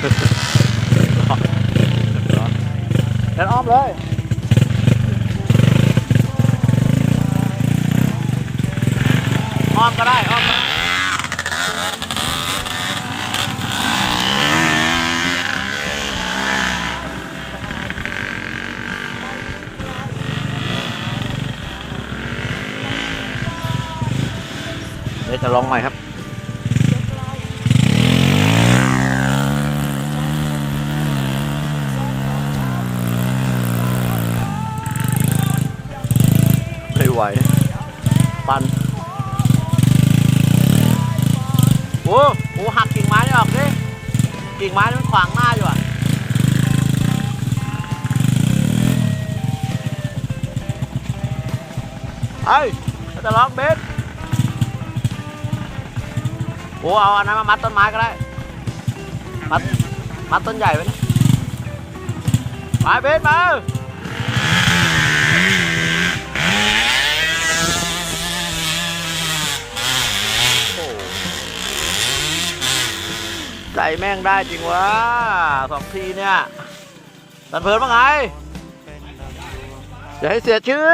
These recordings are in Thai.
เดินอ้อมเลยอ้อมก็ได้อ้อมก็ได้เดี๋ยวจะลองใหม่ครับ ไหว ปันโอ้โหหักกิ่งไม้นี่ออกดิกิ่งไม้มันขวางหน้าอยู่อะเฮ้ยจะล็อกเบสโอ้เอาอันนั้นมามัดต้นไม้ก็ได้ มัด มัดต้นใหญ่ไว้นะมาเบสมา โอ้ ใจแม่งได้จริงวะสองทีเนี่ยตันเพลินว่าไงอย่าให้เสียชื่อ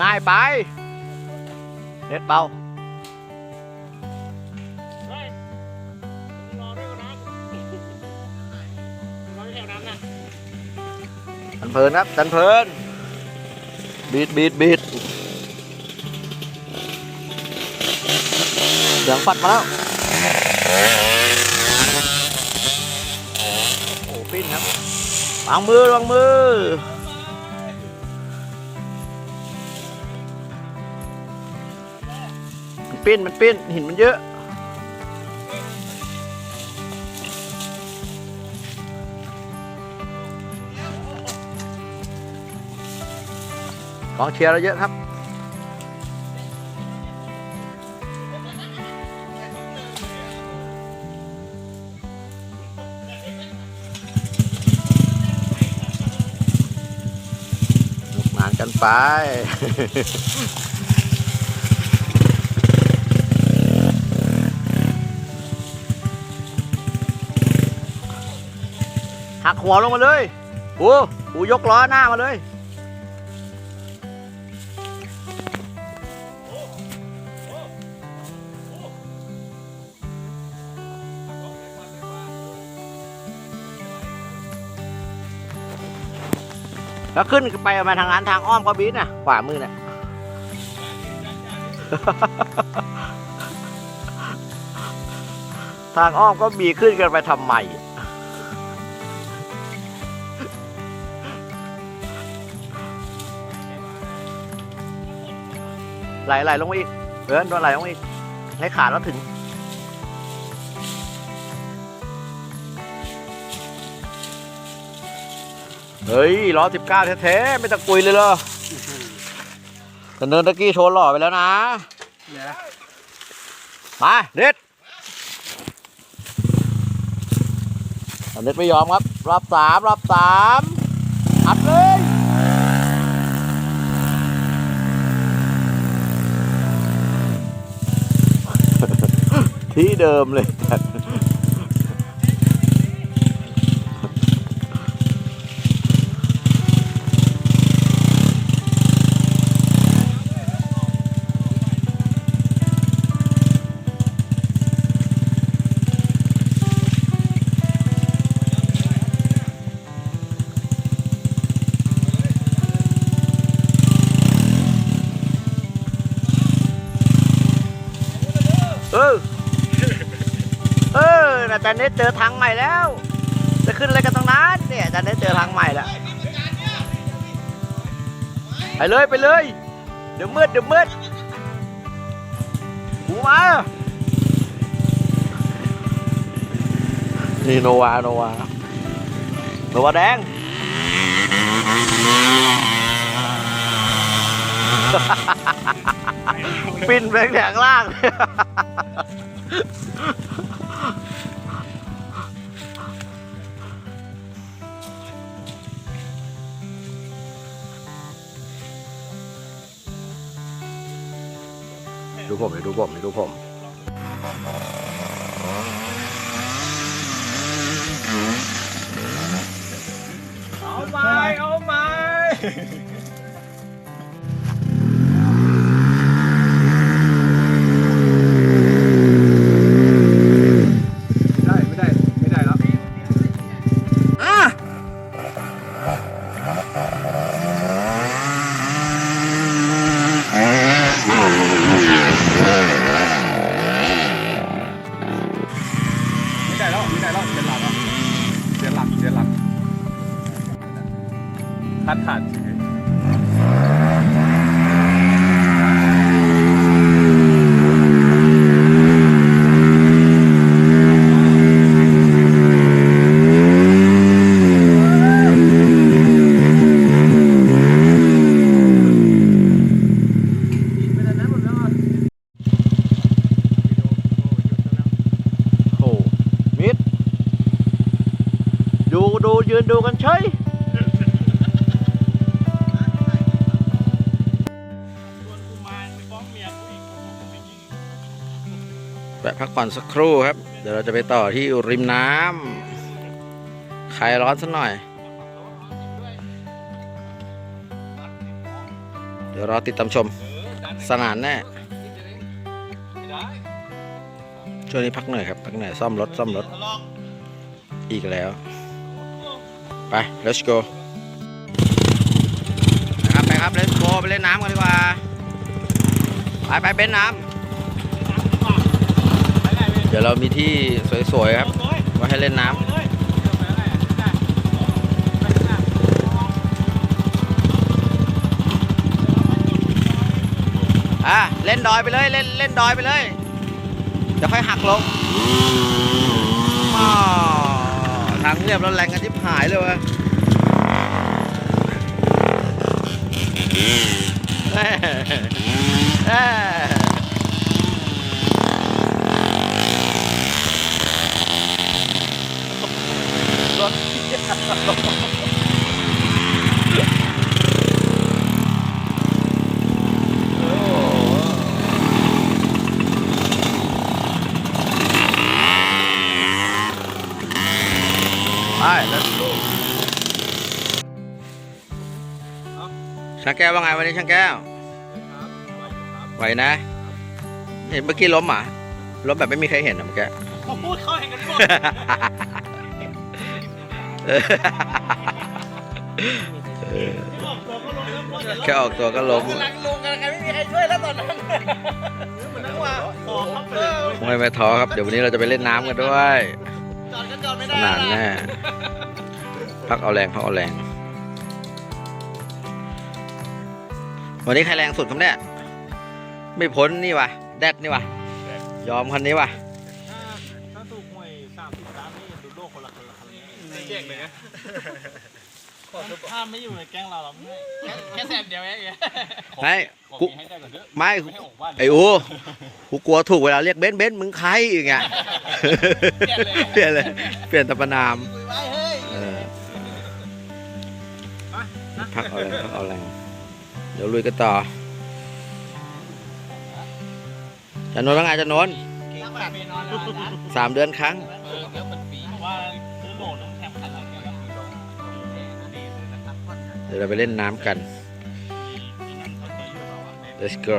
ง่ายไปเน็ตเบา เพลินครับตันเพลินบีดบีดบีดเสียงปัดมาแล้วโอ้ปิ้นครับวางมือวางมือมันปิ้นมันปิ้นหินมันเยอะ กองเชียร์เราเยอะครับลุกงานกันไปหักหัวลงมาเลยโอ้โหยกล้อหน้ามาเลย แล้วขึ้นไปมาทางร้านทางอ้อมก็บีทน่ะ ขวามือน่ะ ทางอ้อมก็มีขึ้นกันไปทำไมไหลไหลลงมาอีกเออโดนไหลลงมาอีกให้ขาแล้วถึง เฮ้ยล้อสิบเก้าแท้ๆไม่ตะกุยเลยเหรอแต่เนินตะกี้โชว์หล่อไปแล้วนะมาเด็ดเด็ดไม่ยอมครับ รอบสามรอบสามอัดเลยที่เดิมเลย จารย์เนตเจอทางใหม่แล้วไปเลยไปเลย เดี๋ยวมืดเดี๋ยวมืดกูมา นี่โนวาโนวาโนวาแดงปิ้นไปข้างล่าง ดูผมดูผมดูผมเอาไม้เอาไม้ คัดขาดชีวิต ผ่อนสักครู่ครับ เดี๋ยวเราจะไปต่อที่ริมน้ำคลายร้อนสักหน่อย เดี๋ยวรอติดตามชม สนานแน่ช่วงนี้พักเหนื่อยครับพักเหนื่อยซ่อมรถซ่อมรถ อีกแล้ว ไป let's go นะครับไปครับ let's go ไปเล่นน้ำกันดีกว่า ไปไปเป็นน้ำ เดี๋ยวเรามีที่สวยๆครับไว้ให้เล่นน้ำอะเล่นดอยไปเลยเล่นเล่นดอยไปเลยเดี๋ยวค่อยหักลงอ้าวทางเรียบแล้วแรงกันทิบหายเลยวะแม่แม่รถโอ้โห ไป let's go ช่างแก้วว่าไงวันนี้ช่างแก้วไหวนะ เห็นเมื่อกี้ล้มเหรอะล้มแบบไม่มีใครเห็นอะเมื่อกี้ผมพูดเขาเห็นกันหมดเออเออ แค่ออกตัวก็ล้มกำลังลงกันใครไม่มีใครช่วยแล้วตอนนั้นเหมือนนั่งว่าขอครับเลยไม่ไม่ท้อครับ เดี๋ยววันนี้เราจะไปเล่นน้ำกันด้วยจอดก็จอดไม่สได้นานแน่พักเอาแรงพักเอาแรง วันนี้ใครแรงสุดครับเนี่ย ไม่พ้นนี่วะแดดนี่วะยอมคันนี้วะ ถ้าถูกหวยสามสิบล้านนี่ดูโลกคนละคนละคน เลยแจ้งเลยนะถ้าไม่อยู่ในแก๊งเราเราไม่แค่แสนเดียวเองไม่กูให้ได้ก่อนเถอะไม่ไม่ให้ออกบ้านไอ้อูกูกลัวถูกเวลาเรียกเบนซ์เบนซ์มึงใครอย่างเงี้ยเปลี่ยนเลยเปลี่ยนตำนามไปเฮ้ยเออพักเอาแรงพักเอาแรงเดี๋ยวลุยกันต่อจะนนท์ว่าไงจะนนท์ไปนอนแล้วนะสามเดือนครั้งเออเดี๋ยวมันปีว่า เดี๋ยวเราไปเล่นน้ำกัน let's go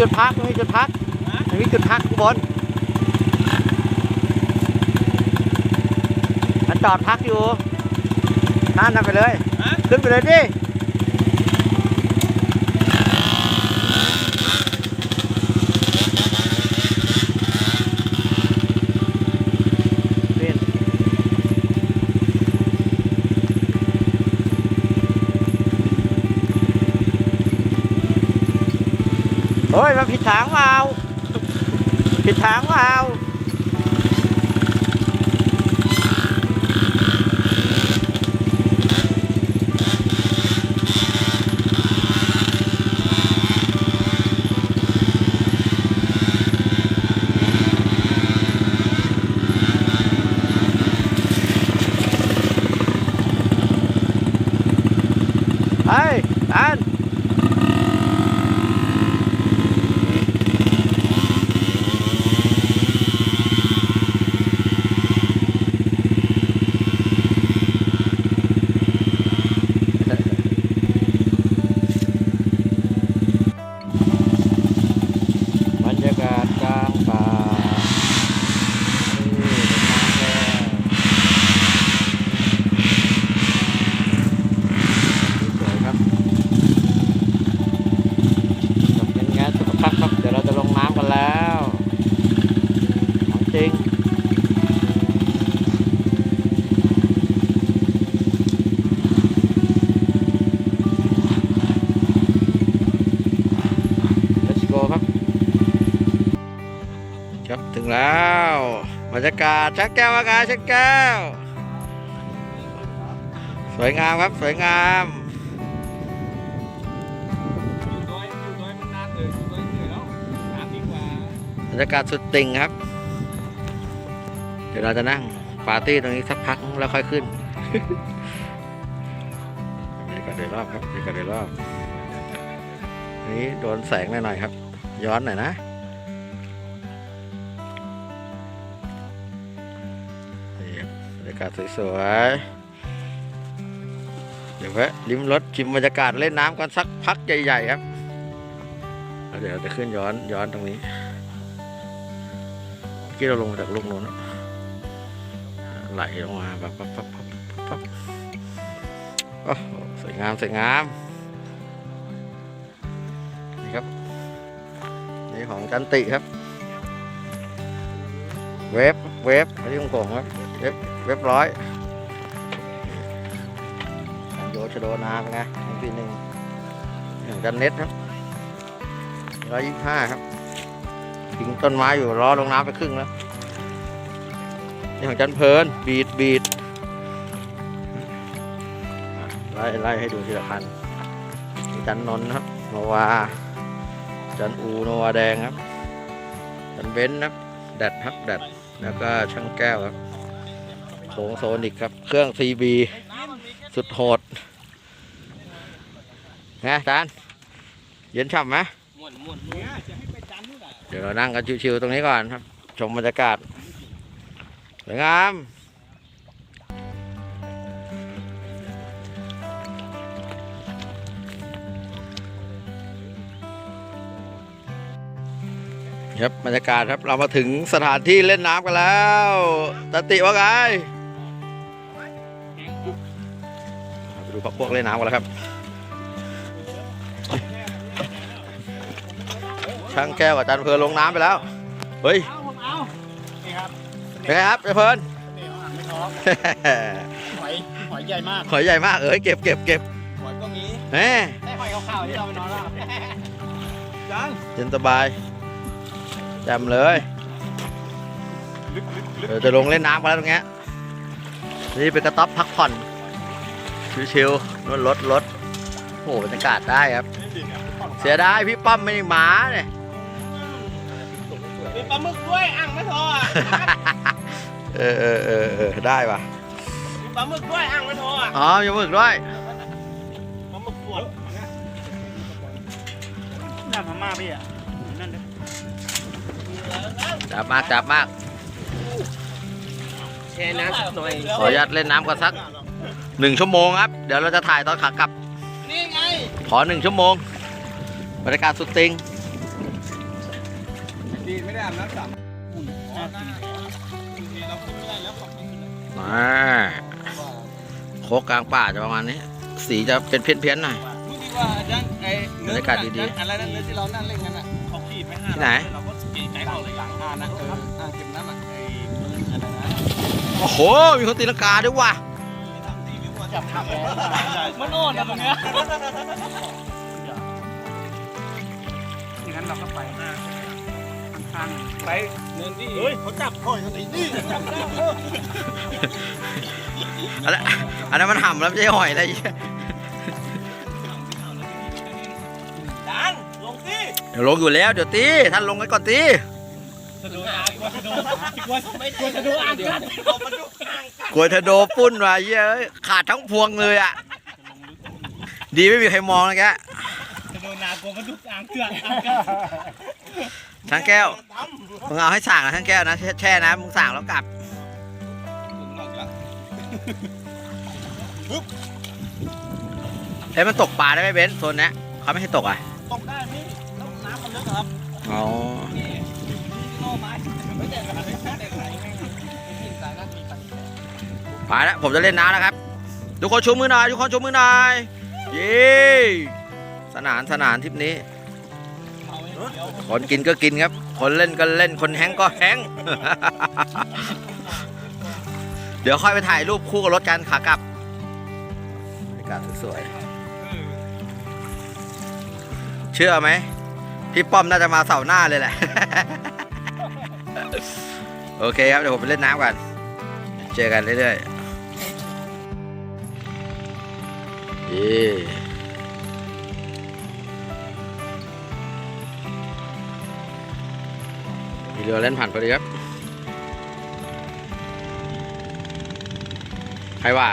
จุดพักมันมีจุดพักมันมีจุดพักข้างบนมันจอดพักอยู่นั่นน่ะไปเลย ขึ้นไปเลยดิ เฮ้ยมาผิดทางเปล่าผิดทางเปล่าเฮ้ยอัน บรรยากาศกลางป่านี่เป็นน้ำแล้วสวยครับจบเป็นงานสักพักครับ เดี๋ยวเราจะลงน้ำ กันแล้วของจริง let's go ครับครับถึงแล้วบรรยากาศชักแก้วอากาศชักแก้ว สวยงามครับ สวยงาม รรยากาศสุดติ่งครับ เดี๋ยวเราจะนั่งปาร์ตี้ตรงนี้สักพักแล้วค่อยขึ้นบรรยากาศโดยรอบครับบรรยากาศโดยรอบนี่โดนแสงหน่อยๆครับ ย้อนหน่อยนะบรรยากาศสวยๆเดี๋ยวแวะลิ้มรสชิมบรรยากาศเล่นน้ำกันสักพักใหญ่ๆครับ เดี๋ยวเราจะขึ้นย้อนย้อนตรงนี้ อกี้เราลงมาจากลูกนู้นอะไหลลงมาปั๊บปั๊บปั๊บปั๊บปั๊บสวยงามสวยงามนี่ครับนี่ของจันติครับ เว็บเว็บไม่ใช่ของผมครับเว็บเว็บร้อยโยชโดนาเป็นไงปีหนึ่งนี่ของจันเน็ตครับร้อยยี่สิบห้าครับ ทิ้งต้นไม้อยู่ล้อลงน้ำไปครึ่งแล้วนี่ของจันเพลินบีดบีดไล่ไล่ให้ดูทีละคันจันนนท์ครับโนวาจันอูโนวาแดงครับจันเบนซ์ครับแดดครับแดดแล้วก็ช่างแก้วครับโถงโซนิกครับ เครื่อง CB สุดโหดไงจานเย็นฉ่ำไหมม่วนม่วน ดี๋ยวเรานั่งกันชิวๆตรงนี้ก่อนครับ ชมบรรยากาศสวยงามครับบรรยากาศครับเรามาถึงสถานที่เล่นน้ำกันแล้วตาติว่าไงไปดูพักพวกเล่นน้ำกันแล้วครับ ช่างแก้วกับจันเพลินลงน้ำไปแล้ว เฮ้ยเอาผมเอานี่ครับเป็นไงครับจันเพลินนี่เอาอ่างไม่ท้องหอยหอยใหญ่มากหอยใหญ่มากเอ้ยเก็บเก็บเก็บหอยก็มีแหมได้หอยขาวๆที่เราไปนอนแล้วจังเย็นสบายจำเลยเดี๋ยวจะลงเล่นน้ำกันแล้วตรงเนี้ยนี่เป็นกระต๊อบพักผ่อนชิวๆนู่นรถรถโอ้โหบรรยากาศได้ครับ เสียดายพี่ป้อมไม่ได้มาเนี่ย มีปลาหมึกด้วยอ่างไม่พออะเออเออเออเออได้ป่ะมีปลาหมึกด้วยอ่างไม่พออะอ๋อมีหมึกด้วยปลาหมึกสดหน้าพม่าพี่อะนั่นเด้จับมากจับมากแช่น้ำสักหน่อยขออนุญาตเล่นน้ำกันสักหนึ่งชั่วโมงครับ เดี๋ยวเราจะถ่ายตอนขากลับ นี่ไง ขอหนึ่งชั่วโมงบรรยากาศสุดติง ดีไม่ได้อาบน้ำสับอุ่นอ๋อหน้าดีเราขึ้นไม่ได้แล้วขับไม่ขึ้นเลยอ่าโคกกลางป่าจะประมาณนี้ สีจะเป็นเพี้ยนๆหน่อย รู้ดีว่าอาจารย์ไอ้บรรยากาศดีๆ อะไรนั่นเลยที่เรานั่งเล่นกันอะเขาขีดไม่ห้าที่ไหน เราก็เกรงใจเขาเลยหลังอ่านะครับอ่างเก็บน้ำอะไอ้อะไรนะโอ้โห มีคนตีลังกาด้วยว่ะทำตีนิ้วมาจับทำมันโอนนะตรงเนี้ยงั้นเราก็ไปหน้า ข้างๆไปเนินที่เฮ้ยเขาจับพ่อยเขาไอ้นี่จับได้อันนั้นอันนั้นมันห่ำแล้วไม่ใช่หอยอะไรเหี้ยดันลงสิเดี๋ยวลงอยู่แล้วเดี๋ยวตีท่านลงกันก่อนตีจะดูอ่างกลัวจะดูกลัวไม่กลัวจะดูอ่างกันเอามาดูอ่างกลัวเธอโดนปุ้นว่ะเหี้ยเอ้ยขาดทั้งพวงเลยอะดีไม่มีใครมองนะแกจะดูนากลัวมันดูอ่างเกลืออ่างกัน ช่างแก้ว มึงเอาให้สั่งนะช่างแก้วนะแช่แช่นะมึงสั่งแล้วกลับเฮ้ยมันตกปลาได้ไหมเบนซ์โซนเนี้ยเขาไม่ให้ตกอะ ตกได้พี่ต้องน้ำมันลึกครับ อ๋อโน่ไม้ไม่แต่ไหลไม่แต่ไหลไม่กินสายนั่นมีปัญหาไปแล้วผมจะเล่นน้ำแล้วครับ ทุกคนชูมือหน่อย ทุกคนชูมือหน่อย เย้ สนานสนานทริปนี้ คนกินก็กินครับ คนเล่นก็เล่น คนแฮงก็แฮง เดี๋ยวค่อยไปถ่ายรูปคู่กับรถกันขากลับบรรยากาศสวยๆเชื่อไหม พี่ป้อมน่าจะมาเสาร์หน้าเลยแหละ โอเคครับ เดี๋ยวผมไปเล่นน้ำกัน เจอกันเรื่อยๆเย้ เรือเล่นผ่านพอดีครับ ใครว่า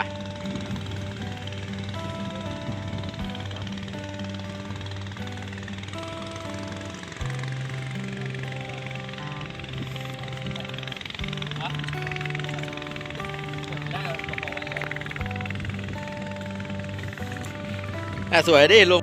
อะสวยดิลุง